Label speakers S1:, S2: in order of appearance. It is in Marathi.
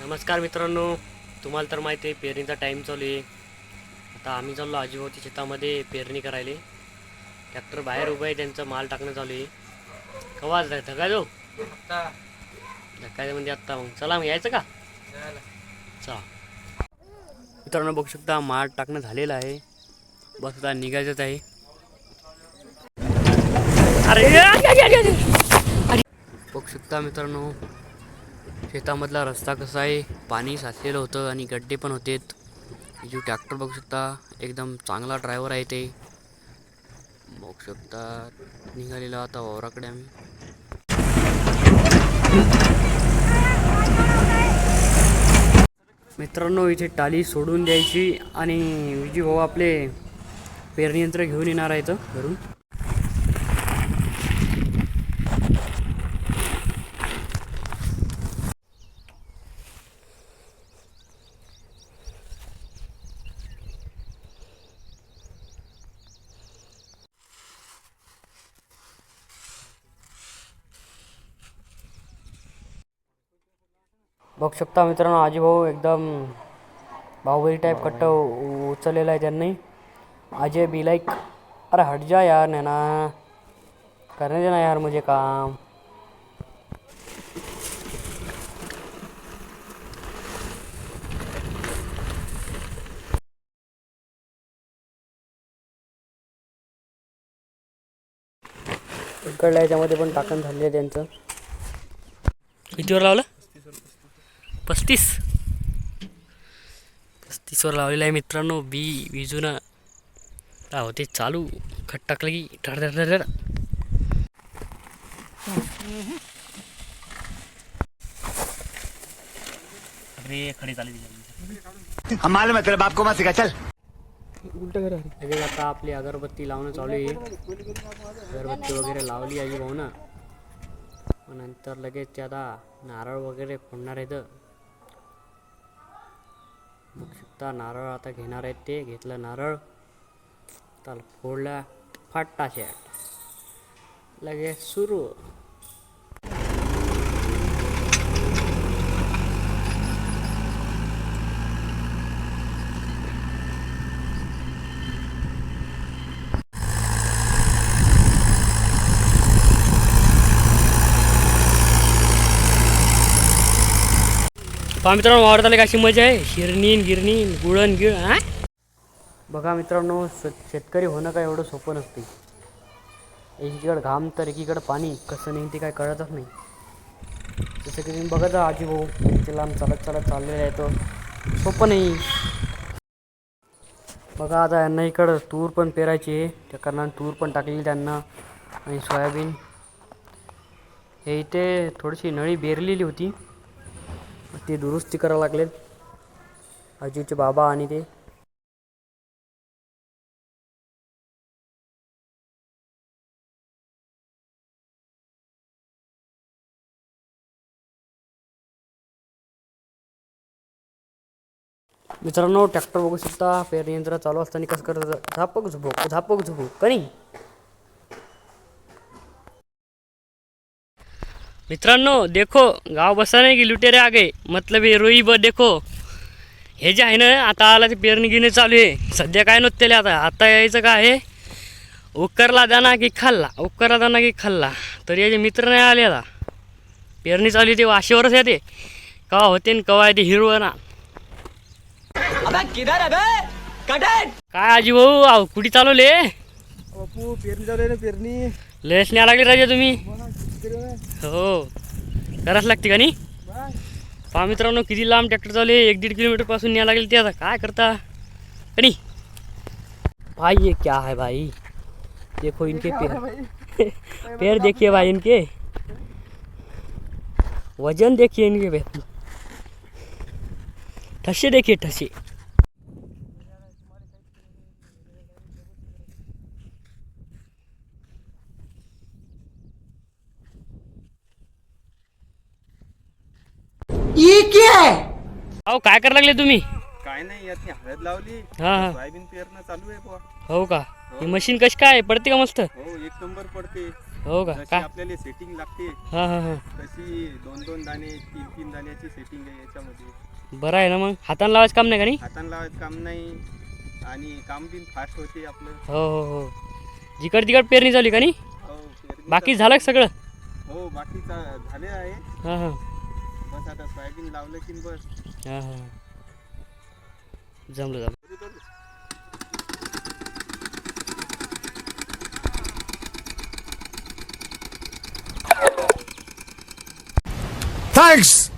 S1: नमस्कार मित्रांनो तुम्हाला तर माहिती आहे पेरणीचा टाईम चालू आहे. आता आम्ही चाललो आजीभाऊच्या शेतामध्ये पेरणी करायला. ट्रॅक्टर बाहेर उभं आहे त्यांचं माल टाकणं चालू आहे. कवा धका जाऊ धकायचं म्हणजे आत्ता मग. चला मग यायचं का? चला. मित्रांनो बघू शकता माल टाकणं झालेलं आहे. बस आता निघायचंच आहे. अरे! अरे! बघू शकता मित्रांनो शेतामधला रस्ता कसा आहे? पाणी साचलेलं होतं आणि गड्डे पण होते जो ट्रॅक्टर बघू शकता एकदम चांगला ड्रायव्हर आहे ते. बघू शकता निघालेला आता वावराकडे आम्ही. मित्रांनो इथे टाली सोडून द्यायची आणि विजी भाऊ आपले पेरणी यंत्र घेऊन येणार आहेत घरून. बघू शकता मित्रांनो आजी भाऊ एकदम बाहुबली टाईप कट्ट उ- उचललेला आहे त्यांनी. अजय बी लाईक अरे हट जा यार नैना. करने देना यार मुझे काम. इकडल्या याच्यामध्ये पण टाकण झालेलं आहे त्यांचं. कितीवर लावलं? पस्तीस. पस्तीसवर लावलेलं आहे मित्रांनो. बी विजून काय होते चालू. खट टाकलं की ठर ठर ठर ठर. अरे खडे चालेल
S2: हम मालूम है तेरे बाप को मत सिखा चल।
S1: उलट करा. लगेच आता आपली अगरबत्ती लावणं चालू आहे. अगरबत्ती वगैरे लावली आहे भाऊ ना नंतर लगेच ते आता नारळ वगैरे फोडणार आहेत. बघू शकता नारळ आता घेणार आहेत ते. घेतलं नारळ. त्याला फोडला. फाटा शेट. लगेच सुरू. पहा मित्रांनो वावरत आले कशी मजा आहे? शिरणीन गिरणीन गुळण गिळ हा? बघा मित्रांनो शेतकरी होणं काय एवढं सोपं नसते. एकीकडं घाम तर एकीकडं पाणी कसं नाही ते काय कळतच नाही. जसं की तुम्ही बघत जा आजी भाऊ ते लांब चालत चालत चाललेलं आहे तो. सोपं नाही. बघा आता यांना इकडं तूर पण पेरायची आहे. त्या कारणाने तूर पण टाकलेली त्यांना. आणि सोयाबीन. हे इथे थोडीशी नळी बेरलेली होती. ते दुरुस्ती करावं लागलेत. आजीचे बाबा आणि ते. मित्रांनो ट्रॅक्टर बघू शकता. पेरणी यंत्र चालू असताना कसं करत झापक झुपक झापक झुपक कणी? मित्रांनो देखो गाव बसा नाही की लुटेरे आ गए. मतलब हे रोई ब देखो. हे जे आहे ना आता आला ते पेरणी गिरणी चालू आहे. सध्या काय नव्हतं त्याला आता? आता यायचं काय आहे उकरला दाना की खाल्ला? उकरला दाना की खाल्ला? तर याचे मित्र नाही आले आता. पेरणी चालू आहे ते वाशेवरच येते कवा होते न कवा येते हिरवं ना काय आजी भाऊ अहो कुठे चालवले?
S3: पेरणी चालू आहे ना पेरणी.
S1: लयच न्या लागले राजा तुम्ही. हो. लागते का नाही? पहा मित्रांनो किती लांब ट्रॅक्टर चालू आहे. एक दीड किलोमीटर पासून न्याय लागेल ते आता. काय करता? का नाही? भाई ये क्या है भाई? देखो इनके पैर. पैर देखिए भाई इनके. वज़न देखिए इनके ठसे देखिए ठसे. अहो काय करायला लागले तुम्ही?
S3: काय नाही यात हळद लावली.
S1: हा हा.
S3: सोयाबीन पेरणं चालू आहे बुवा.
S1: हो का? ही. मशीन कशी काय पडते का मस्त?
S3: हो एक नंबर पडते.
S1: हो का?
S3: जशी
S1: काय
S3: आपल्याला सेटिंग लागते
S1: हां हां हां.
S3: तशी दोन दोन दाणे तीन तीन दाण्याची सेटिंग आहे याच्यामध्ये.
S1: बरं आहे ना मग? हातानं लावायचं काम नाही का नाही?
S3: हातानं लावायचं काम नाही. आणि काम बिन फास्ट होते आपलं.
S1: हो हो हो. जिकड तिकड पेरणी झाली का नाही?
S3: हो
S1: बाकी झालं का सगळं?
S3: हो बाकीचा झाले आहे.
S1: हां हां.
S3: बस आता सोयाबीन लावलं की बस.
S1: हां हां. जमलं जमलं.
S2: थैंक्स